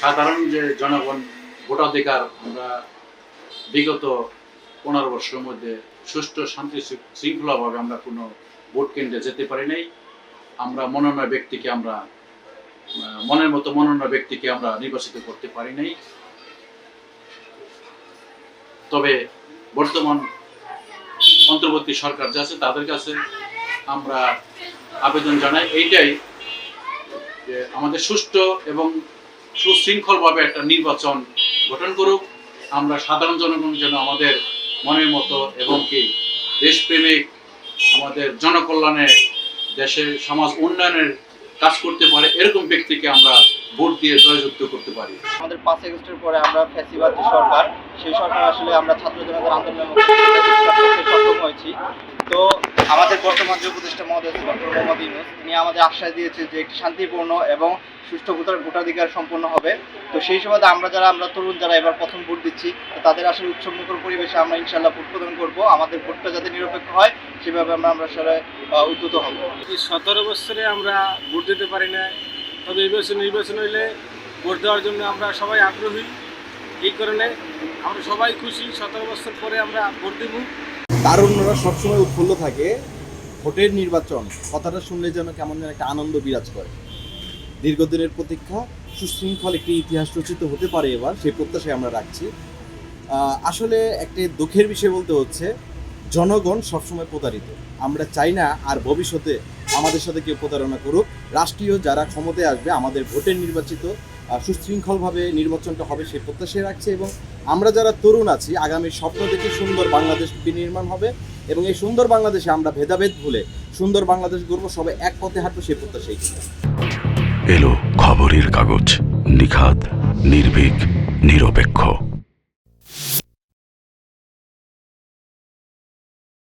সাধারণ যে জনগণ ভোটাধিকার আমরা বিগত পনেরো বছরের মধ্যে সুষ্ঠু শান্তি শৃঙ্খলাভাবে আমরা কোনো ভোট কেন্দ্রে যেতে পারি নাই। আমরা মনোনয় ব্যক্তিকে আমরা মনের মতো মনোনয় ব্যক্তিকে আমরা নির্বাচিত করতে পারি নাই। তবে বর্তমান অন্তর্বর্তী সরকার যা আছে তাদের কাছে আমরা আবেদন জানাই। এইটাই যে আমাদের সুষ্ঠু এবং সুশৃঙ্খলভাবে একটা নির্বাচন গঠন করুক। আমরা সাধারণ জনগণ যেন আমাদের মনের মতো এবং কি দেশপ্রেমিক, আমাদের জনকল্যাণে দেশের সমাজ উন্নয়নের কাজ করতে পারে, এরকম ব্যক্তিকে আমরা ভোট দিয়ে জয়যুক্ত করতে পারি। আমাদের পাঁচ আগস্টের পরে আমরা ফ্যাসিবাদ সরকার, সেই সরকার আসলে আমরা ছাত্র জনতার আন্দোলনের মধ্যে প্রতিষ্ঠা করতে সক্ষম হয়েছি তো আমাদের বর্তমান যে উপদেষ্টা মহোদয় ছিল ডক্টর মোহাম্মদ ইউনুস তিনি আমাদের আশ্বাস দিয়েছে যে একটি শান্তিপূর্ণ এবং সুষ্ঠু ভোটার ভোটাধিকার সম্পন্ন হবে। তো সেই সুবাদে আমরা যারা আমরা তরুণ যারা এবার প্রথম ভোট দিচ্ছি তো তাদের আসলে উৎসবমুখর পরিবেশে আমরা ইনশাল্লাহ ভোট প্রদান করব। আমাদের ভোটটা যাতে নিরপেক্ষ হয় সেভাবে আমরা আমরা আসলে উদ্যত হব। এই সতেরো বছরে আমরা ভোট দিতে পারি না তবে এই বছর নির্বাচন হইলে ভোট দেওয়ার জন্য আমরা সবাই আগ্রহী। এই কারণে আমরা সবাই খুশি। সতেরো বছর পরে আমরা ভোট দেব। তারুণ্যরা সবসময় উৎফুল্ল থাকে। ভোটের নির্বাচন, কথাটা শুনলে যেন কেমন যেন একটা আনন্দ বিরাজ করে। দীর্ঘদিনের প্রতীক্ষা, সুশৃঙ্খল একটি ইতিহাস রচিত হতে পারে এবার, সেই প্রত্যাশায় আমরা রাখছি। আসলে একটি দুঃখের বিষয় বলতে হচ্ছে, জনগণ সবসময় প্রতারিত। আমরা চাই না আর ভবিষ্যতে আমাদের সাথে কেউ প্রতারণা করুক। রাষ্ট্রীয় যারা ক্ষমতায় আসবে, আমাদের ভোটের নির্বাচিত সুশৃঙ্খলভাবে নির্বাচনটা হবে, সেই প্রত্যাশায় রাখছে এবং আমরা যারা তরুণ আছি, আগামী স্বপ্ন দেখে সুন্দর বাংলাদেশ বিনির্মাণ হবে। এবং এই সুন্দর বাংলাদেশে আমরা ভেদাভেদ ভুলে সুন্দর বাংলাদেশ গর্ব সবাই এক পথে হাঁটবো সেই প্রত্যাশাই এলো খবরের কাগজ নিখাত নির্ভীক, নিরপেক্ষ।